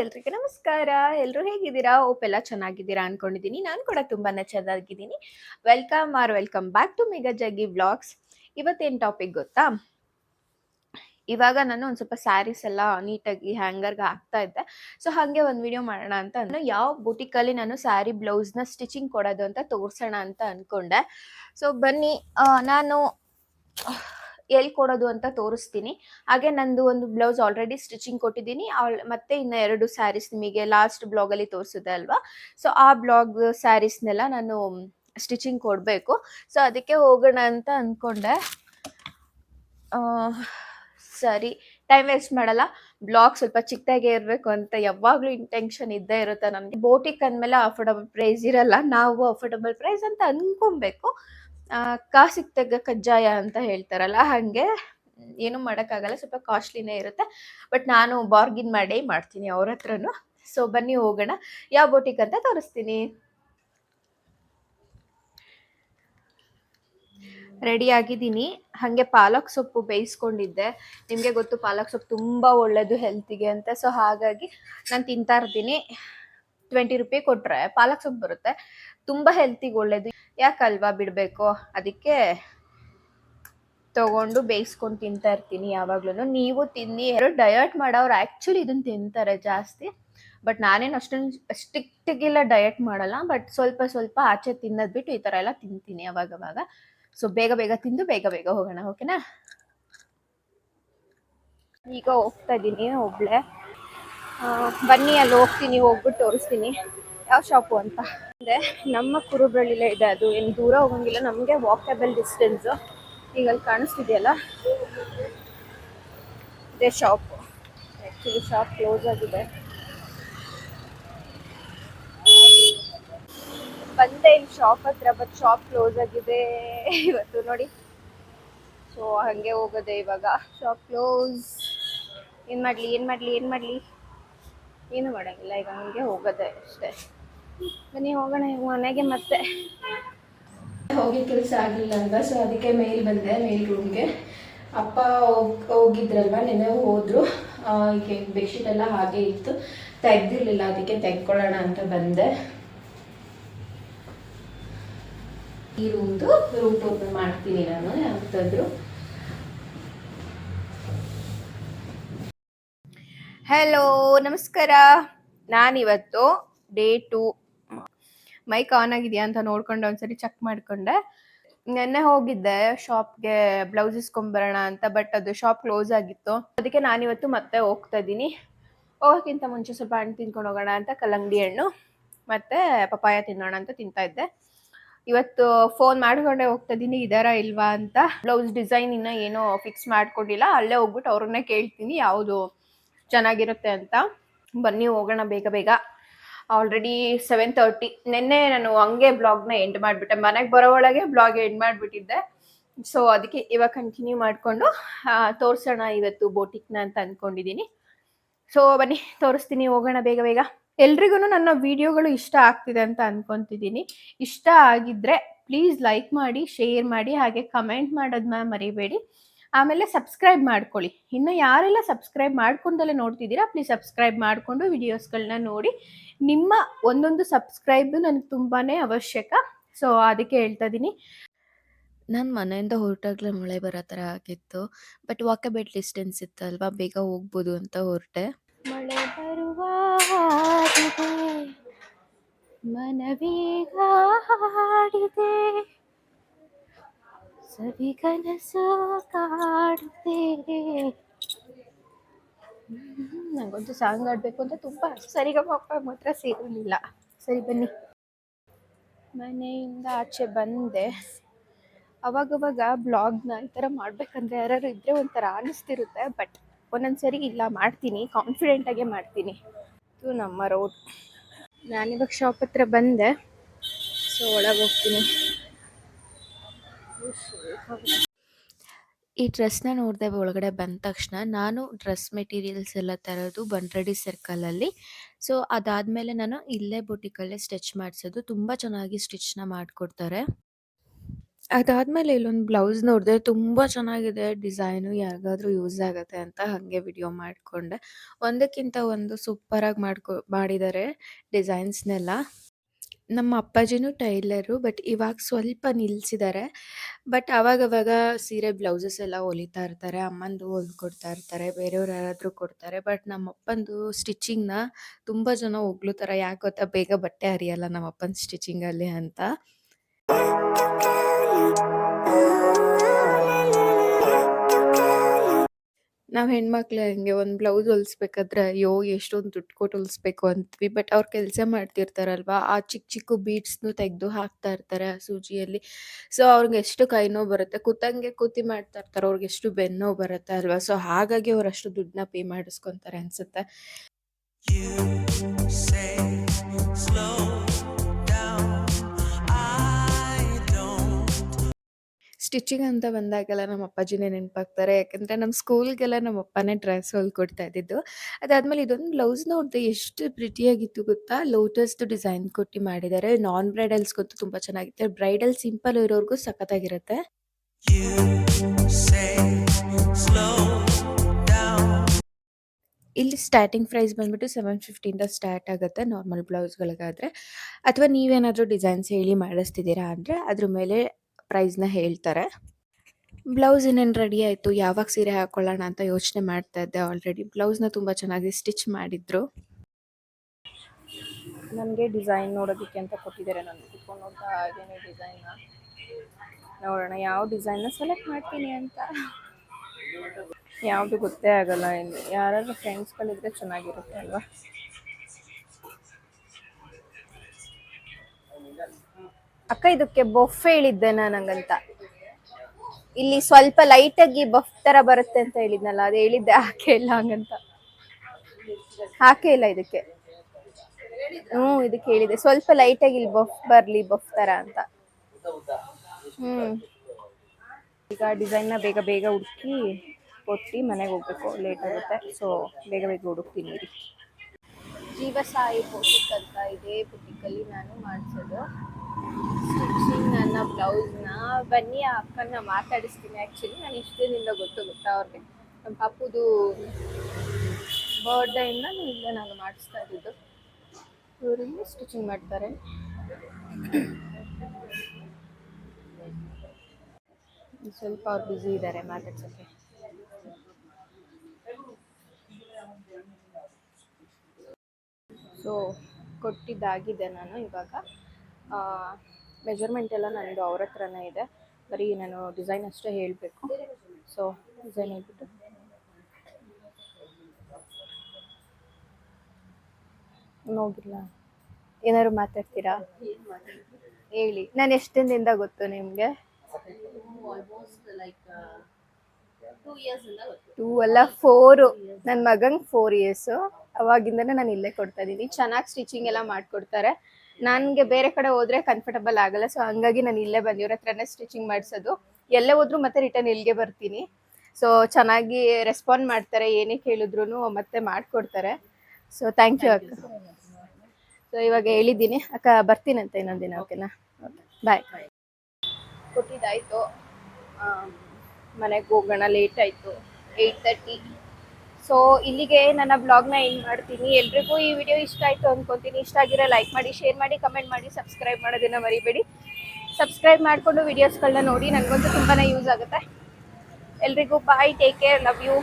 ಎಲ್ರಿಗೂ ನಮಸ್ಕಾರ ಎಲ್ಲರೂ ಹೇಗಿದ್ದೀರಾ ಓಪ್ ಎಲ್ಲ ಚೆನ್ನಾಗಿದ್ದೀರಾ ಅನ್ಕೊಂಡಿದ್ದೀನಿ ನಾನು ಕೂಡ ತುಂಬಾನೇ ಚೆನ್ನಾಗಿದ್ದೀನಿ welcome R welcome back to mega Jaggi vlogs ಇವತ್ತೇನು ಟಾಪಿಕ್ ಗೊತ್ತಾ ಇವಾಗ ನಾನು ಒಂದು ಸ್ವಲ್ಪ ಸ್ಯಾರೀಸ್ ಎಲ್ಲ ನೀಟಾಗಿ ಹ್ಯಾಂಗರ್ಗೆ ಹಾಕ್ತಾ ಇದ್ದೆ. ಸೊ ಹಾಗೆ ಒಂದು ವಿಡಿಯೋ ಮಾಡೋಣ ಅಂತ ಅಂದ್ರೆ ಯಾವ ಬುಟಿಕಲ್ಲಿ ನಾನು ಸ್ಯಾರಿ ಬ್ಲೌಸ್ನ ಸ್ಟಿಚಿಂಗ್ ಕೊಡೋದು ಅಂತ ತೋರಿಸೋಣ ಅಂತ ಅಂದ್ಕೊಂಡೆ ಸೊ ಬನ್ನಿ ನಾನು ಎಲ್ಲಿ ಕೊಡೋದು ಅಂತ ತೋರಿಸ್ತೀನಿ. ಹಾಗೆ ನಂದು ಒಂದು ಬ್ಲೌಸ್ ಆಲ್ರೆಡಿ ಸ್ಟಿಚಿಂಗ್ ಕೊಟ್ಟಿದ್ದೀನಿ. ಮತ್ತೆ ಇನ್ನು ಎರಡು ಸ್ಯಾರೀಸ್ ನಿಮಗೆ ಲಾಸ್ಟ್ ಬ್ಲಾಗಲ್ಲಿ ತೋರಿಸಿದೆ ಅಲ್ವಾ? ಸೊ ಆ ಬ್ಲಾಗ್ ಸ್ಯಾರೀಸ್ನೆಲ್ಲ ನಾನು ಸ್ಟಿಚಿಂಗ್ ಕೊಡಬೇಕು. ಸೊ ಅದಕ್ಕೆ ಹೋಗೋಣ ಅಂತ ಅಂದ್ಕೊಂಡೆ ಸರಿ ಟೈಮ್ ವೇಸ್ಟ್ ಮಾಡಲ್ಲ. ಬ್ಲಾಗ್ ಸ್ವಲ್ಪ ಚಿಕ್ಕದಾಗೆ ಇರಬೇಕು ಅಂತ ಯಾವಾಗಲೂ ಇಂಟೆನ್ಷನ್ ಇದ್ದೇ ಇರುತ್ತೆ ನನಗೆ. ಬೋಟಿಕ್ ಅಂದಮೇಲೆ ಅಫೋರ್ಡಬಲ್ ಪ್ರೈಸ್ ಇರಲ್ಲ. ನಾವು ಅಫೋರ್ಡಬಲ್ ಪ್ರೈಸ್ ಅಂತ ಅನ್ಕೊಬೇಕು. ಕಾಸಿಗೆ ತೆಗ ಕಜ್ಜಾಯ ಅಂತ ಹೇಳ್ತಾರಲ್ಲ, ಹಾಗೆ ಏನು ಮಾಡೋಕ್ಕಾಗಲ್ಲ. ಸ್ವಲ್ಪ ಕಾಸ್ಟ್ಲಿನೇ ಇರುತ್ತೆ. ಬಟ್ ನಾನು ಬಾರ್ಗಿನ್ ಮಾಡೇ ಮಾಡ್ತೀನಿ ಅವ್ರ ಹತ್ರನೂ. ಸೊ ಬನ್ನಿ ಹೋಗೋಣ. ಯಾವ ಬೋಟಿಕ್ ಅಂತ ತೋರಿಸ್ತೀನಿ. ರೆಡಿ ಆಗಿದ್ದೀನಿ. ಹಾಗೆ ಪಾಲಕ್ ಸೊಪ್ಪು ಬೇಯಿಸ್ಕೊಂಡಿದ್ದೆ. ನಿಮಗೆ ಗೊತ್ತು ಪಾಲಕ್ ಸೊಪ್ಪು ತುಂಬ ಒಳ್ಳೆಯದು ಹೆಲ್ತಿಗೆ ಅಂತ. ಸೊ ಹಾಗಾಗಿ ನಾನು ತಿಂತಾ ಇರ್ತೀನಿ. ಟ್ವೆಂಟಿ ರುಪಿ ಕೊಟ್ಟರೆ ಪಾಲಕ್ ಸೊಪ್ಪು ಬರುತ್ತೆ. ತುಂಬ ಹೆಲ್ತಿಗೆ ಒಳ್ಳೆಯದು ಯಾಕಲ್ವಾ ಬಿಡಬೇಕು? ಅದಕ್ಕೆ ತಗೊಂಡು ಬೇಯಿಸ್ಕೊಂಡು ತಿಂತಾ ಇರ್ತೀನಿ ಯಾವಾಗ್ಲೂ ನೀವು ತಿನ್ನಿ. ಎರಡು ಡಯಟ್ ಮಾಡೋರು ಆ್ಯಕ್ಚುಲಿ ಇದನ್ನು ತಿಂತಾರೆ ಜಾಸ್ತಿ. ಬಟ್ ನಾನೇನು ಅಷ್ಟೊಂದು ಸ್ಟ್ರಿಕ್ಟಿಗೆಲ್ಲ ಡಯಟ್ ಮಾಡಲ್ಲ. ಬಟ್ ಸ್ವಲ್ಪ ಸ್ವಲ್ಪ ಆಚೆ ತಿನ್ನೋದು ಬಿಟ್ಟು ಈ ಥರ ಎಲ್ಲ ತಿಂತೀನಿ ಅವಾಗವಾಗ ಸೊ ಬೇಗ ಬೇಗ ತಿಂದು ಬೇಗ ಬೇಗ ಹೋಗೋಣ ಓಕೆನಾ ಈಗ ಹೋಗ್ತಾ ಇದ್ದೀನಿ ಒಬ್ಳೆ. ಬನ್ನಿ, ಅಲ್ಲಿ ಹೋಗ್ತೀನಿ, ಹೋಗ್ಬಿಟ್ಟು ತೋರಿಸ್ತೀನಿ. ಯಾವ ಶಾಪು ಅಂತ? ಅಂದರೆ ನಮ್ಮ ಕುರುಬ್ರಳ್ಳಿಲೇ ಇದೆ ಅದು. ಏನು ದೂರ ಹೋಗಂಗಿಲ್ಲ, ನಮಗೆ ವಾಕೇಬಲ್ ಡಿಸ್ಟೆನ್ಸು ಈಗ ಅಲ್ಲಿ ಕಾಣಿಸ್ತಿದೆಯಲ್ಲ? ಇದೇ ಶಾಪು ಆ್ಯಕ್ಚುಲಿ ಶಾಪ್ ಕ್ಲೋಸ್ ಆಗಿದೆ. ಬಂದೆ ಇಲ್ಲಿ ಶಾಪ್ ಹತ್ರ ಬಟ್ ಶಾಪ್ ಕ್ಲೋಸ್ ಆಗಿದೆ. ಇವತ್ತು ನೋಡಿ. ಸೊ ಹಾಗೆ ಹೋಗೋದೆ ಇವಾಗ. ಶಾಪ್ ಕ್ಲೋಸ್ ಏನು ಮಾಡಲಿ ಏನು ಮಾಡಲಿ ಏನು ಮಾಡಲಿ? ಏನು ಮಾಡೋಂಗಿಲ್ಲ ಈಗ ಹಂಗೆ ಹೋಗೋದೆ ಅಷ್ಟೇ. ಬನ್ನಿ, ಹೋಗೋಣ ಈಗ ಮನೆಗೆ ಮತ್ತೆ. ಹೋಗಿ ಕೆಲಸ ಆಗಲಿಲ್ಲ ಅಲ್ವಾ ಸೊ ಅದಕ್ಕೆ ಮೇಲ್ ಬಂದೆ ಮೇಲ್ ರೂಮ್ಗೆ ಅಪ್ಪ ಹೋಗ್, ಹೋಗಿದ್ರಲ್ವ, ನಿನ್ನೆ ಹೋದ್ರು. ಈಗ ಬೆಡ್ಶೀಟ್ ಎಲ್ಲ ಹಾಗೆ ಇತ್ತು. ತೆಗ್ದಿರ್ಲಿಲ್ಲ, ಅದಕ್ಕೆ ತೆಗ್ಕೊಳ್ಳೋಣ ಅಂತ ಬಂದೆ. ಈ ರೂಮ್ದು ರೂಮ್ ಟೂರ್ ಮಾಡ್ತೀನಿ ನಾನು ಯಾವತ್ತಾದ್ರು ಹಲೋ ನಮಸ್ಕಾರ. ನಾನಿವತ್ತು ಡೇ ಟು ಮೈಕ್ ಆನ್ ಆಗಿದೆಯಾ ಅಂತ ನೋಡ್ಕೊಂಡು ಒಂದ್ಸರಿ ಚೆಕ್ ಮಾಡ್ಕೊಂಡೆ. ನೆನ್ನೆ ಹೋಗಿದ್ದೆ ಶಾಪ್ಗೆ ಬ್ಲೌಸ್ ಇಸ್ಕೊಂಬರೋಣ ಅಂತ ಬಟ್ ಅದು ಶಾಪ್ ಕ್ಲೋಸ್ ಆಗಿತ್ತು. ಅದಕ್ಕೆ ನಾನಿವತ್ತು ಮತ್ತೆ ಹೋಗ್ತಾ ಇದ್ದೀನಿ. ಹೋಗೋಕ್ಕಿಂತ ಮುಂಚೆ ಸ್ವಲ್ಪ ಹಣ್ಣು ತಿನ್ಕೊಂಡು ಹೋಗೋಣ ಅಂತ, ಕಲ್ಲಂಗಡಿ ಹಣ್ಣು, ಮತ್ತೆ ಪಪ್ಪಾಯ ತಿನ್ನೋಣ ಅಂತ ತಿಂತಾ ಇದ್ದೆ. ಇವತ್ತು ಫೋನ್ ಮಾಡ್ಕೊಂಡೆ ಹೋಗ್ತಾ ಇದ್ದೀನಿ ಇದಾರ ಇಲ್ವಾ ಅಂತ. ಬ್ಲೌಸ್ ಡಿಸೈನ್ ಇನ್ನ ಏನೋ ಫಿಕ್ಸ್ ಮಾಡ್ಕೊಂಡಿಲ್ಲ ಅಲ್ಲೇ ಹೋಗ್ಬಿಟ್ಟು ಅವ್ರನ್ನೇ ಕೇಳ್ತೀನಿ ಯಾವುದು ಚೆನ್ನಾಗಿರುತ್ತೆ ಅಂತ. ಬನ್ನಿ ಹೋಗೋಣ ಬೇಗ ಬೇಗ. ಆಲ್ರೆಡಿ ಸೆವೆನ್ ತರ್ಟಿ ನಿನ್ನೆ ನಾನು ಹಂಗೆ ಬ್ಲಾಗ್ನ ಎಂಡ್ ಮಾಡಿಬಿಟ್ಟೆ. ಮನೆಗೆ ಬರೋ ಒಳಗೆ ಬ್ಲಾಗ್ ಎಂಡ್ ಮಾಡಿಬಿಟ್ಟಿದ್ದೆ. ಸೊ ಅದಕ್ಕೆ ಇವಾಗ ಕಂಟಿನ್ಯೂ ಮಾಡಿಕೊಂಡು ತೋರಿಸೋಣ ಇವತ್ತು ಬೋಟಿಕ್ನ ಅಂತ ಅಂದ್ಕೊಂಡಿದ್ದೀನಿ ಸೊ ಬನ್ನಿ, ತೋರಿಸ್ತೀನಿ, ಹೋಗೋಣ ಬೇಗ ಬೇಗ. ಎಲ್ರಿಗೂ ನನ್ನ ವಿಡಿಯೋಗಳು ಇಷ್ಟ ಆಗ್ತಿದೆ ಅಂತ ಅನ್ಕೊಂತಿದ್ದೀನಿ. ಇಷ್ಟ ಆಗಿದ್ರೆ ಪ್ಲೀಸ್ ಲೈಕ್ ಮಾಡಿ, ಶೇರ್ ಮಾಡಿ, ಹಾಗೆ ಕಮೆಂಟ್ ಮಾಡೋದನ್ನ ಮರಿಬೇಡಿ. ಆಮೇಲೆ ಸಬ್ಸ್ಕ್ರೈಬ್ ಮಾಡ್ಕೊಳ್ಳಿ. ಇನ್ನು ಯಾರೆಲ್ಲ ಸಬ್ಸ್ಕ್ರೈಬ್ ಮಾಡ್ಕೊಂಡಲ್ಲೇ ನೋಡ್ತಿದ್ದೀರಾ, ಪ್ಲೀಸ್ ಸಬ್ಸ್ಕ್ರೈಬ್ ಮಾಡಿಕೊಂಡು ವಿಡಿಯೋಸ್ಗಳನ್ನ ನೋಡಿ. ನಿಮ್ಮ ಒಂದೊಂದು ಸಬ್ಸ್ಕ್ರೈಬ್ ನನಗೆ ತುಂಬಾ ಅವಶ್ಯಕ. ಸೊ, ಅದಕ್ಕೆ ಹೇಳ್ತಾ ಇದ್ದೀನಿ. ನಾನು ಮನೆಯಿಂದ ಹೊರಟಾಗಲೇ ಮಳೆ ಬರೋ ಥರ ಆಗಿತ್ತು. ಬಟ್ ವಾಕಬಲ್ ಡಿಸ್ಟೆನ್ಸ್ ಇತ್ತಲ್ವಾ, ಬೇಗ ಹೋಗ್ಬೋದು ಅಂತ ಹೊರಟೆ. ಮಳೆ ಬರುವ ಹಾಡಿದೆ ಮನವೀಗ ಹಾಡಿದೆ ಸವಿ ಕನಸು ಕಾಡುತ್ತೆ. ಹ್ಮ್, ನಂಗಂತೂ ಸಾಂಗ್ ಆಡಬೇಕು ಅಂತ ತುಂಬ ಸರಿಗಮಪ್ಪ ಮಾತ್ರ ಸೇರಲಿಲ್ಲ ಸರಿ ಬನ್ನಿ. ಮನೆಯಿಂದ ಆಚೆ ಬಂದೆ. ಅವಾಗವಾಗ ಬ್ಲಾಗ್ನ ಈ ಥರ ಮಾಡ್ಬೇಕಂದ್ರೆ ಯಾರು ಇದ್ರೆ ಒಂಥರ ಅನಿಸ್ತಿರುತ್ತೆ ಬಟ್ ಒಂದೊಂದ್ಸರಿ ಇಲ್ಲ ಮಾಡ್ತೀನಿ ಕಾನ್ಫಿಡೆಂಟಾಗೆ ಮಾಡ್ತೀನಿ ಇದು ನಮ್ಮ ರೋಡ್ ನಾನಿವಾಗ ಶಾಪ್ ಹತ್ರ ಬಂದೆ ಸೊ ಒಳಗೆ ಹೋಗ್ತೀನಿ ಈ ಡ್ರೆಸ್‌ನ ನೋಡಿದೆ ಒಳಗಡೆ ಬಂದ ತಕ್ಷಣ ನಾನು ಡ್ರೆಸ್ ಮೆಟೀರಿಯಲ್ಸ್ ಎಲ್ಲ ತರೋದು ಬಂಡ್ರಡಿ ಸರ್ಕಲಲ್ಲಿ. ಸೊ, ಅದಾದಮೇಲೆ ನಾನು ಇಲ್ಲೇ ಬುಟಿಕಲ್ಲೇ ಸ್ಟಿಚ್ ಮಾಡಿಸೋದು. ತುಂಬ ಚೆನ್ನಾಗಿ ಸ್ಟಿಚ್‌ನ ಮಾಡ್ಕೊಡ್ತಾರೆ. ಅದಾದ್ಮೇಲೆ ಇಲ್ಲೊಂದು ಬ್ಲೌಸ್ ನೋಡಿದೆ ತುಂಬ ಚೆನ್ನಾಗಿದೆ ಡಿಸೈನು, ಯಾರಿಗಾದ್ರೂ ಯೂಸ್ ಆಗುತ್ತೆ ಅಂತ ಹಾಗೆ ವಿಡಿಯೋ ಮಾಡಿಕೊಂಡೆ. ಒಂದಕ್ಕಿಂತ ಒಂದು ಸೂಪರಾಗಿ ಮಾಡ್ಕೊ ಮಾಡಿದ್ದಾರೆ ಡಿಸೈನ್ಸ್‌ನೆಲ್ಲ. ನಮ್ಮ ಅಪ್ಪಾಜಿನೂ ಟೈಲರು, ಬಟ್ ಇವಾಗ ಸ್ವಲ್ಪ ನಿಲ್ಸಿದ್ದಾರೆ. ಬಟ್ ಅವಾಗವಾಗ ಸೀರೆ ಬ್ಲೌಸಸ್ ಎಲ್ಲ ಹೊಲಿತಾ ಇರ್ತಾರೆ. ಅಮ್ಮಂದು ಹೊಲ್ಕೊಡ್ತಾ ಇರ್ತಾರೆ. ಬೇರೆಯವ್ರು ಯಾರಾದ್ರೂ ಕೊಡ್ತಾರೆ. ಬಟ್ ನಮ್ಮಪ್ಪಂದು ಸ್ಟಿಚಿಂಗ್‌ನ ತುಂಬ ಜನ ಹೊಗಳುತ್ತಾರೆ. ಯಾಕೆ ಗೊತ್ತಾ? ಬೇಗ ಬಟ್ಟೆ ಹರಿಯಲ್ಲ ನಮ್ಮಪ್ಪನ ಸ್ಟಿಚಿಂಗಲ್ಲಿ ಅಂತ. ನಾವು ಹೆಣ್ಮಕ್ಳು ಹಂಗೆ ಒಂದು ಬ್ಲೌಸ್ ಹೊಲಿಸ್ಬೇಕಾದ್ರೆ ಅಯ್ಯೋ! ಎಷ್ಟೊಂದು ದುಡ್ಡು ಕೊಟ್ಟು ಹೊಲಿಸ್ಬೇಕು ಅಂತೀವಿ. ಬಟ್ ಅವ್ರು ಕೆಲಸ ಮಾಡ್ತಿರ್ತಾರಲ್ವಾ, ಆ ಚಿಕ್ಕ ಚಿಕ್ಕ ಬೀಡ್ಸ್‌ನು ತೆಗೆದು ಹಾಕ್ತಾ ಇರ್ತಾರೆ ಆ ಸೂಜಿಯಲ್ಲಿ. ಸೊ, ಅವ್ರಿಗೆ ಎಷ್ಟು ಕೈ ನೋವು ಬರುತ್ತೆ. ಕೂತಂಗೆ ಕೂತಿ ಮಾಡ್ತಾ ಇರ್ತಾರೆ. ಅವ್ರಿಗೆ ಎಷ್ಟು ಬೆನ್ನೋ ಬರುತ್ತೆ ಅಲ್ವಾ? ಸೊ, ಹಾಗಾಗಿ ಅವ್ರು ಅಷ್ಟು ದುಡ್ಡನ್ನ ಪೇ ಮಾಡಿಸ್ಕೊಂತಾರೆ ಅನ್ಸುತ್ತೆ. ಸ್ಟಿಚಿಂಗ್ ಅಂತ ಬಂದಾಗೆಲ್ಲ ನಮ್ಮ ಅಪ್ಪಾಜಿನೇ ನೆನಪಾಗ್ತಾರೆ. ಯಾಕಂದ್ರೆ ನಮ್ಮ ಸ್ಕೂಲ್ಗೆಲ್ಲ ನಮ್ಮ ಅಪ್ಪನೇ ಡ್ರೆಸ್ ಹೊಲ್ಕೊಡ್ತಾ ಇದ್ದಿದ್ದು. ಅದಾದ್ಮೇಲೆ ಇದೊಂದು ಬ್ಲೌಸ್ ನೋಡಿದೆ ಎಷ್ಟು ಪ್ರಿಟಿಯಾಗಿತ್ತು ಗೊತ್ತಾ? ಲೋಟಸ್‌ದು ಡಿಸೈನ್ ಕೊಟ್ಟು ಮಾಡಿದ್ದಾರೆ. ನಾನ್ ಬ್ರೈಡಲ್ಸ್‌ಗಂತೂ ತುಂಬ ಚೆನ್ನಾಗಿತ್ತು ಬ್ರೈಡಲ್ ಸಿಂಪಲ್ ಇರೋರ್ಗೂ ಸಖತ್ತಾಗಿರುತ್ತೆ. ಇಲ್ಲಿ ಸ್ಟಾರ್ಟಿಂಗ್ ಪ್ರೈಸ್ ಬಂದ್ಬಿಟ್ಟು 750 ಇಂದ ಸ್ಟಾರ್ಟ್ ಆಗುತ್ತೆ ನಾರ್ಮಲ್ ಬ್ಲೌಸ್ಗಳಿಗಾದರೆ ಅಥವಾ ನೀವೇನಾದರೂ ಡಿಸೈನ್ಸ್ ಹೇಳಿ ಮಾಡಿಸ್ತಿದ್ದೀರಾ ಅಂದ್ರೆ ಅದ್ರ ಮೇಲೆ ಪ್ರೈಸ್‌ನ ಹೇಳ್ತಾರೆ. ಬ್ಲೌಸ್ ಇನ್ನೇನು ರೆಡಿ ಆಯಿತು ಯಾವಾಗ ಸೀರೆ ಹಾಕೊಳ್ಳೋಣ ಅಂತ ಯೋಚನೆ ಮಾಡ್ತಾ ಇದ್ದೆ ಆಲ್ರೆಡಿ. ಬ್ಲೌಸ್‌ನ ತುಂಬ ಚೆನ್ನಾಗಿ ಸ್ಟಿಚ್ ಮಾಡಿದ್ರು. ನನಗೆ ಡಿಸೈನ್ ನೋಡೋದಕ್ಕೆ ಅಂತ ಕೊಟ್ಟಿದ್ದಾರೆ. ನಾನು ಕುತ್ಕೊಂಡು ನೋಡ್ತಾ ಹಾಗೇನೆ ಡಿಸೈನ್ನ. ನೋಡೋಣ ಯಾವ ಡಿಸೈನ್ನ ಸೆಲೆಕ್ಟ್ ಮಾಡ್ತೀನಿ ಅಂತ. ಯಾವುದು ಗೊತ್ತೇ ಆಗಲ್ಲ ಇಲ್ಲಿ. ಯಾರಾದ್ರೂ ಫ್ರೆಂಡ್ಸ್‌ಗಳಿದ್ರೆ ಚೆನ್ನಾಗಿರುತ್ತೆ ಅಲ್ವಾ? ಅಕ್ಕ, ಇದಕ್ಕೆ ಬೊಫ್ ಹೇಳಿದ್ದೆ ನಾನು ಹಂಗಂತ. ಇಲ್ಲಿ ಸ್ವಲ್ಪ ಲೈಟಾಗಿ ಬಫ್ ತರ ಬರುತ್ತೆ ಅಂತ ಹೇಳಿದ್ನಲ್ಲ, ಅದು ಹೇಳಿದ್ದೆ, ಹಾಕೇ ಇಲ್ಲ ಹಂಗಂತ. ಹಾಕೇ ಇಲ್ಲ ಇದಕ್ಕೆ. ಹ್ಮ್ ಇದಕ್ಕೆ ಹೇಳಿದೆ ಸ್ವಲ್ಪ ಲೈಟಾಗಿ ಇಲ್ಲಿ ಬಫ್ ಬರ್ಲಿ ಬಫ್ ತರ ಅಂತ. ಹ್ಮ್ ಈಗ ಡಿಸೈನ್ನ ಬೇಗ ಬೇಗ ಹುಡುಕಿ, ಕೊಟ್ಟು ಮನೆಗೆ ಹೋಗ್ಬೇಕು ಲೇಟ್ ಆಗುತ್ತೆ ಸೊ ಬೇಗ ಬೇಗ ಹುಡುಕ್ತೀನಿ ಇರಿ. ಜೀವಸಾಯಿ ಬೊಟಿಕ್ ಅಂತ ಇದೆ ಬುಟಿಕಲ್ಲಿ ನಾನು ಮಾಡಿಸೋದು ಬ್ಲೌಸ್ನ ಬನ್ನಿ, ಆ ಅಕ್ಕನ ಮಾತಾಡಿಸ್ತೀನಿ ಆ್ಯಕ್ಚುಲಿ ನಾನು ಇಷ್ಟು ದಿನದಿಂದ ಗೊತ್ತು ಗೊತ್ತಾ ಅವ್ರಿಗೆ. ನಮ್ಮ ಪಾಪುದು ಬರ್ಡೇಯಿಂದ ಇಲ್ಲೇ ನಾನು ಮಾಡಿಸ್ತಾ ಇದ್ದಿದ್ದು ಇವರಿಂದ ಸ್ಟಿಚಿಂಗ್ ಮಾಡ್ತಾರೆ. ಸ್ವಲ್ಪ ಅವ್ರು ಬ್ಯುಸಿ ಇದ್ದಾರೆ ಮಾತಾಡ್ಸೋಕ್ಕೆ. ಸೊ ಕೊಟ್ಟಿದ್ದಾಗಿದೆ ನಾನು ಇವಾಗ. ಮೆಜರ್ಮೆಂಟ್ ಎಲ್ಲ ನನ್ನದು ಅವ್ರ ಹತ್ರನೇ ಇದೆ. ಬರೀ ನಾನು ಡಿಸೈನ್ ಅಷ್ಟೇ ಹೇಳಬೇಕು. ಸೊ ಡಿಸೈನ್ ಹೇಳ್ಬಿಟ್ಟು. ನೋಡಿಲ್ಲ ಏನಾದ್ರು ಮಾತಾಡ್ತೀರಾ? ಹೇಳಿ. ನಾನು ಎಷ್ಟು ದಿನದಿಂದ ಗೊತ್ತು ನಿಮಗೆ? ಟೂ ಅಲ್ಲ ಫೋರು ನನ್ನ ಮಗಂಗೆ ಫೋರ್ ಇಯರ್ಸು ಅವಾಗಿಂದನೇ ನಾನು ಇಲ್ಲೇ ಕೊಡ್ತಾ ಇದ್ದೀನಿ ಚೆನ್ನಾಗಿ ಸ್ಟಿಚಿಂಗ್ ಎಲ್ಲ ಮಾಡಿಕೊಡ್ತಾರೆ. ನನಗೆ ಬೇರೆ ಕಡೆ ಹೋದ್ರೆ ಕಂಫರ್ಟಬಲ್ ಆಗಲ್ಲ. ಸೊ ಹಂಗಾಗಿ ನಾನು ಇಲ್ಲೇ ಬಂದು ಇವ್ರ ಹತ್ರನೇ ಸ್ಟಿಚಿಂಗ್ ಮಾಡಿಸೋದು. ಎಲ್ಲೇ ಹೋದ್ರು ಮತ್ತೆ ರಿಟರ್ನ್ ಇಲ್ಲಿಗೆ ಬರ್ತೀನಿ. ಸೊ ಚೆನ್ನಾಗಿ ರೆಸ್ಪಾಂಡ್ ಮಾಡ್ತಾರೆ ಏನೇ ಕೇಳಿದ್ರು ಮತ್ತೆ ಮಾಡಿಕೊಡ್ತಾರೆ. ಸೊ ಥ್ಯಾಂಕ್ ಯು ಅಕ್ಕ. ಸೊ ಇವಾಗ ಹೇಳಿದ್ದೀನಿ. ಅಕ್ಕ ಬರ್ತೀನಂತೆ ಇನ್ನೊಂದು ದಿನ ಓಕೆನಾ? ಓಕೆ ಬಾಯ್ ಕೊಟ್ಟಿದ್ದಾಯಿತು. ಮನೆಗೆ ಹೋಗೋಣ ಲೇಟ್ ಆಯಿತು. ಏಯ್ಟ್ ತರ್ಟಿ ಸೊ ಇಲ್ಲಿಗೆ ನನ್ನ ಬ್ಲಾಗ್ನ ಎಂಡ್ ಮಾಡ್ತೀನಿ. ಎಲ್ರಿಗೂ ಈ ವಿಡಿಯೋ ಇಷ್ಟ ಆಯಿತು ಅಂದ್ಕೊತೀನಿ ಇಷ್ಟ ಆಗಿರೋ ಲೈಕ್ ಮಾಡಿ ಶೇರ್ ಮಾಡಿ ಕಮೆಂಟ್ ಮಾಡಿ ಸಬ್ಸ್ಕ್ರೈಬ್ ಮಾಡೋದನ್ನ ಮರಿಬೇಡಿ. ಸಬ್ಸ್ಕ್ರೈಬ್ ಮಾಡಿಕೊಂಡು ವೀಡಿಯೋಸ್ಗಳನ್ನ ನೋಡಿ. ನನಗಂತೂ ತುಂಬಾ ಯೂಸ್ ಆಗುತ್ತೆ. ಎಲ್ರಿಗೂ bye take care love you